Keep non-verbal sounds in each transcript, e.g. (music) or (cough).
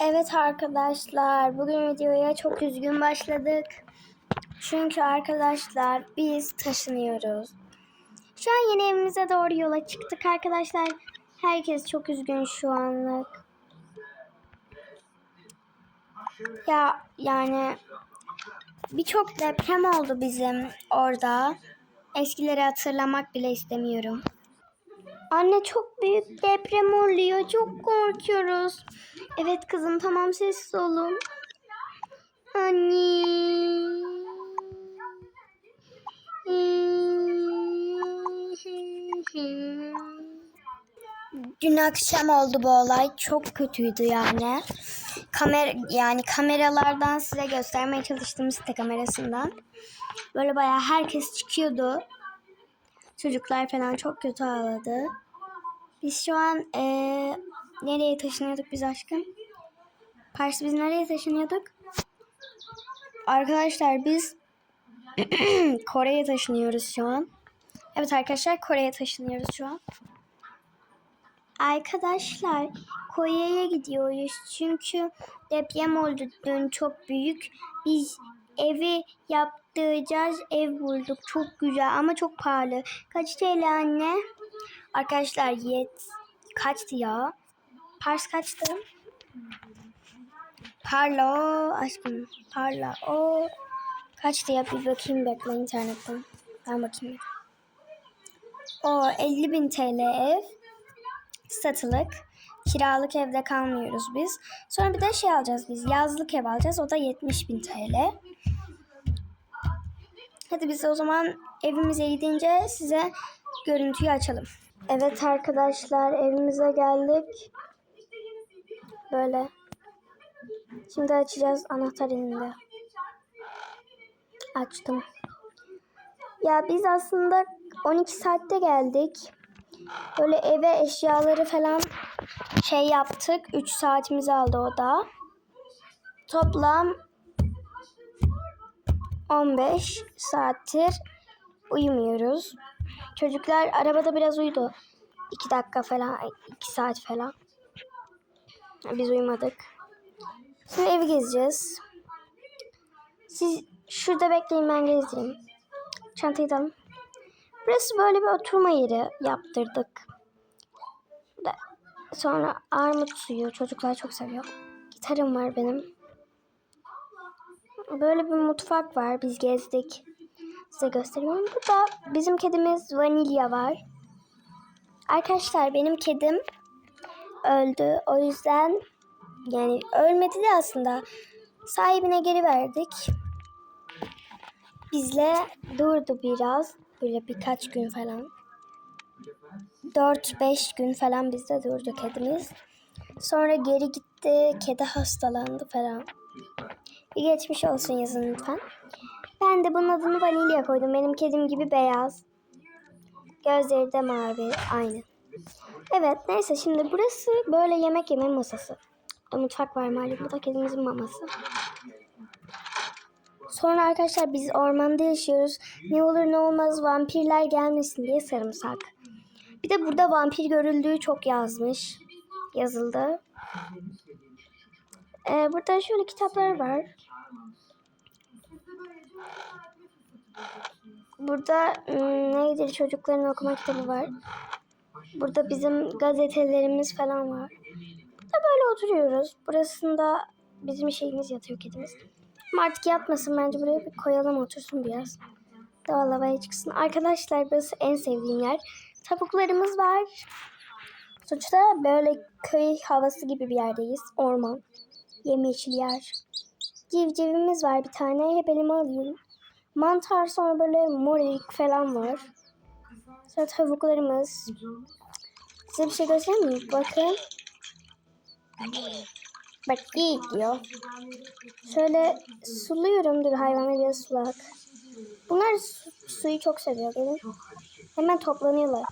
Evet arkadaşlar, bugün videoya çok üzgün başladık. Çünkü arkadaşlar biz taşınıyoruz. Şu an yeni evimize doğru yola çıktık arkadaşlar. Herkes çok üzgün şu anlık. Ya yani birçok deprem oldu bizim orada. Eskileri hatırlamak bile istemiyorum. Anne çok büyük deprem oluyor. Çok korkuyoruz. Evet kızım tamam sessiz olun. Anne. Dün akşam oldu bu olay. Çok kötüydü yani. Kamera yani kameralardan size göstermeye çalıştım site kamerasından. Böyle bayağı herkes çıkıyordu. Çocuklar falan çok kötü ağladı. Biz şu an eee, nereye taşınıyorduk biz aşkım? Pars biz nereye taşınıyorduk? Arkadaşlar biz (clears throat) Kore'ye taşınıyoruz şu an. Evet arkadaşlar Kore'ye taşınıyoruz şu an. Arkadaşlar Kore'ye gidiyoruz çünkü deprem oldu dün çok büyük. Biz evi yaptıracağız ev bulduk çok güzel ama çok pahalı. Kaç TL anne? Arkadaşlar yet kaçtı ya? Pars kaçtı? Parla aşkım parla o kaçtı ya bir bakayım bekle internetten. Ben bakayım. O 50 bin TL ev satılık. Kiralık evde kalmıyoruz biz. Sonra bir de şey alacağız biz. Yazlık ev alacağız. O da 70 bin TL. Hadi biz o zaman evimize gidince size görüntüyü açalım. Evet arkadaşlar evimize geldik. Böyle. Şimdi açacağız anahtar elinde. Açtım. Ya biz aslında 12 saatte geldik. Böyle eve eşyaları falan şey yaptık. 3 saatimizi aldı o da. Toplam 15 saattir uyumuyoruz. Çocuklar arabada biraz uyudu. 2 dakika falan, 2 saat falan. Biz uyumadık. Şimdi evi gezeceğiz. Siz şurada bekleyin ben gezdireyim. Çantayı da. Burası böyle bir oturma yeri yaptırdık. Da- Sonra armut suyu çocuklar çok seviyor. Gitarım var benim. Böyle bir mutfak var. Biz gezdik. Size gösteriyorum. Burada bizim kedimiz Vanilya var. Arkadaşlar benim kedim öldü. O yüzden yani ölmedi de aslında sahibine geri verdik. Bizle durdu biraz. Böyle birkaç gün falan. 4-5 gün falan bizde durdu kedimiz. Sonra geri gitti. Kedi hastalandı falan. Bir geçmiş olsun yazın lütfen. Ben de bunun adını vanilya koydum. Benim kedim gibi beyaz. Gözleri de mavi. Aynı. Evet neyse şimdi burası böyle yemek yeme masası. Burada mutfak var malum. Bu da kedimizin maması. Sonra arkadaşlar biz ormanda yaşıyoruz. Ne olur ne olmaz vampirler gelmesin diye sarımsak. Bir de burada vampir görüldüğü çok yazmış. Yazıldı. Ee, burada şöyle kitaplar var. Burada ım, neydi çocukların okuma kitabı var. Burada bizim gazetelerimiz falan var. Burada böyle oturuyoruz. Burasında bizim şeyimiz yatıyor kedimiz. Ama artık yatmasın bence buraya bir koyalım otursun biraz. Doğal havaya çıksın. Arkadaşlar burası en sevdiğim yer. Tavuklarımız var. Sonuçta böyle köy havası gibi bir yerdeyiz. Orman. Yemyeşil yer. Civcivimiz var bir tane. Hep elime alıyorum. Mantar sonra böyle morik falan var. Sonra tavuklarımız. Size bir şey göstereyim mi? Bakın. Bak iyi diyor. Şöyle suluyorum dur hayvanı biraz sulak. Bunlar su- suyu çok seviyor benim. Hemen toplanıyorlar.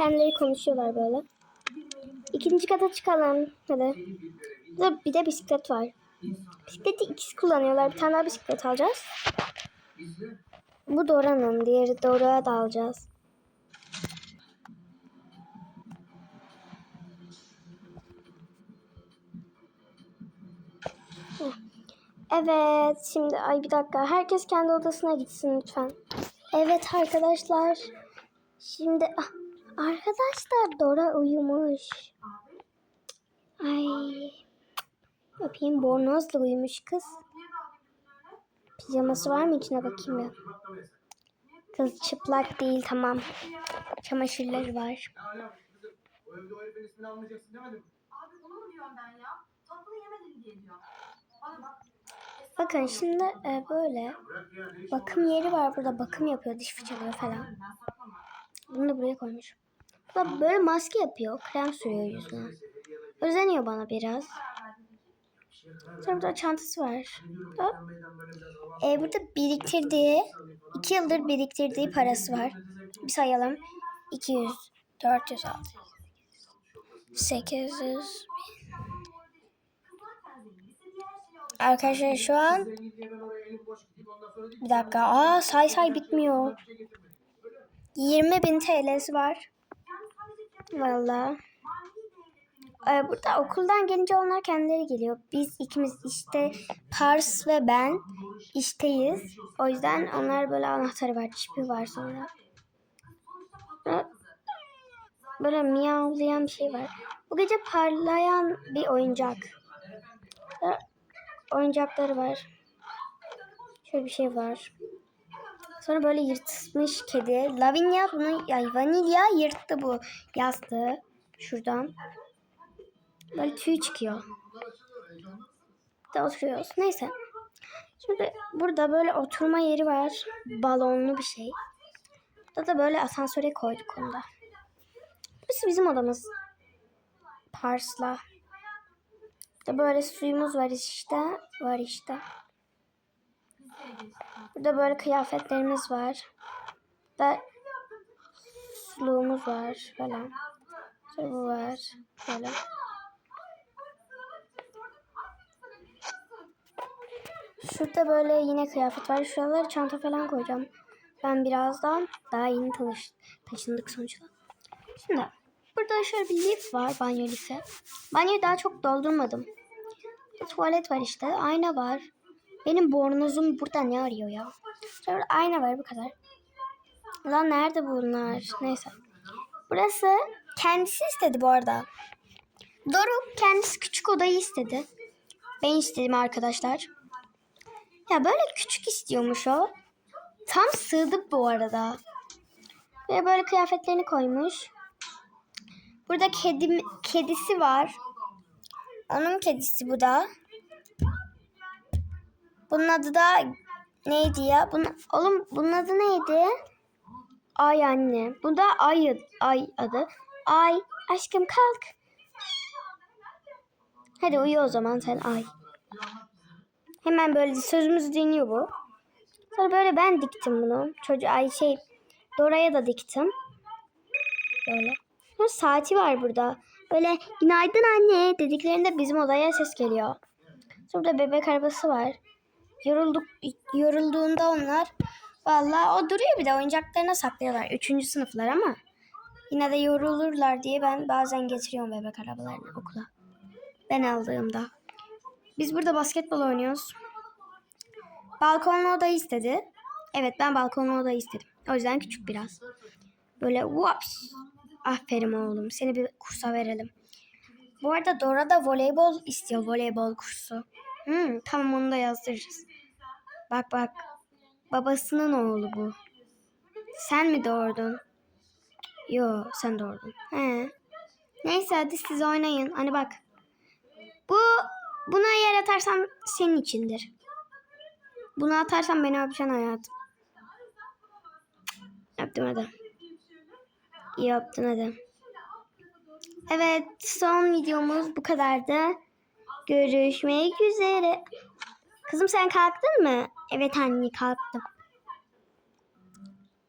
Kendileri konuşuyorlar böyle. İkinci kata çıkalım. Hadi. Burada bir de bisiklet var. Bisikleti ikisi kullanıyorlar. Bir tane daha bisiklet alacağız. Bu Dora'nın. Diğeri Dora'ya da alacağız. Evet şimdi ay bir dakika herkes kendi odasına gitsin lütfen. Evet arkadaşlar. Şimdi ah, arkadaşlar Dora uyumuş. Ay. Öpeyim bornozla uyumuş kız. Pijaması var mı içine bakayım ya. Kız çıplak değil tamam. Çamaşırları var. Bakın şimdi e, böyle bakım yeri var burada. Bakım yapıyor, diş fırçalıyor falan. Bunu da buraya koymuş. Böyle maske yapıyor. Krem sürüyor yüzüne. Özeniyor bana biraz. Sonra burada çantası var. Da, e, burada biriktirdiği, iki yıldır biriktirdiği parası var. Bir sayalım. 200, 400, 600, 800. Arkadaşlar şu an bir dakika. Aa say say bitmiyor. 20 bin TL'si var. Valla. Ee, burada okuldan gelince onlar kendileri geliyor. Biz ikimiz işte Pars ve ben işteyiz. O yüzden onlar böyle anahtarı var, çipi var sonra. Böyle- miyavlayan bir şey var. Bu gece parlayan bir oyuncak. Oyuncakları var. Şöyle bir şey var. Sonra böyle yırtmış kedi. Lavinia bunu, ya Vanilya yırttı bu yastığı. Şuradan. Böyle tüy çıkıyor. Da oturuyoruz. Neyse. Şimdi burada böyle oturma yeri var. Balonlu bir şey. Burada da böyle asansöre koyduk onu da. Burası bizim odamız. Parsla. Burada böyle suyumuz var işte. Var işte. Burada böyle kıyafetlerimiz var. Burada suluğumuz var falan. Şöyle bu var. Böyle. Şurada böyle yine kıyafet var. Şuralara çanta falan koyacağım. Ben birazdan daha yeni tanış, taşındık sonuçta. Şimdi burada şöyle bir lif var. Banyo lifi. Banyoyu daha çok doldurmadım. Tuvalet var işte. Ayna var. Benim bornozum burada ne arıyor ya? Sonra ayna var bu kadar. Lan nerede bunlar? Neyse. Burası kendisi istedi bu arada. Doruk kendisi küçük odayı istedi. Ben istedim arkadaşlar. Ya böyle küçük istiyormuş o. Tam sığdı bu arada. Ve böyle kıyafetlerini koymuş. Burada kedim, kedisi var. Onun kedisi bu da. Bunun adı da neydi ya? Bunun, oğlum bunun adı neydi? Ay anne. Bu da ay, ay adı. Ay aşkım kalk. Hadi uyu o zaman sen ay. Hemen böyle sözümüzü dinliyor bu. Sonra böyle ben diktim bunu. Çocuğu ay şey Dora'ya da diktim. Böyle. Sonra saati var burada. Böyle günaydın anne dediklerinde bizim odaya ses geliyor. Sonra burada bebek arabası var. Yorulduk, yorulduğunda onlar Vallahi o duruyor bir de oyuncaklarına saklıyorlar. Üçüncü sınıflar ama yine de yorulurlar diye ben bazen getiriyorum bebek arabalarını okula. Ben aldığımda. Biz burada basketbol oynuyoruz. Balkonlu oda istedi. Evet ben balkonlu oda istedim. O yüzden küçük biraz. Böyle vaps. Aferin oğlum. Seni bir kursa verelim. Bu arada Dora da voleybol istiyor. Voleybol kursu. Hmm, tamam onu da yazdırırız. Bak bak. Babasının oğlu bu. Sen mi doğurdun? Yo sen doğurdun. He. Neyse hadi siz oynayın. Hani bak. Bu buna yer atarsam senin içindir. Bunu atarsam beni öpeceksin hayatım. Yaptım hadi. İyi yaptın hadi. Evet son videomuz bu kadardı. Görüşmek üzere. Kızım sen kalktın mı? Evet anne kalktım.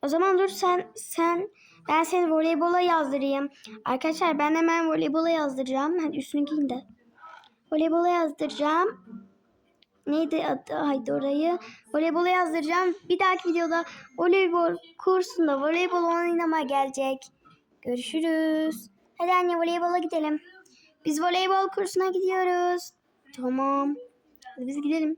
O zaman dur sen sen ben seni voleybola yazdırayım. Arkadaşlar ben hemen voleybola yazdıracağım. Hadi üstünü giyin de. Voleybola yazdıracağım. Neydi adı? Haydi orayı. Voleybola yazdıracağım. Bir dahaki videoda voleybol kursunda voleybol oynamaya gelecek. Görüşürüz. Hadi anne voleybola gidelim. Biz voleybol kursuna gidiyoruz. Tamam. Hadi biz gidelim.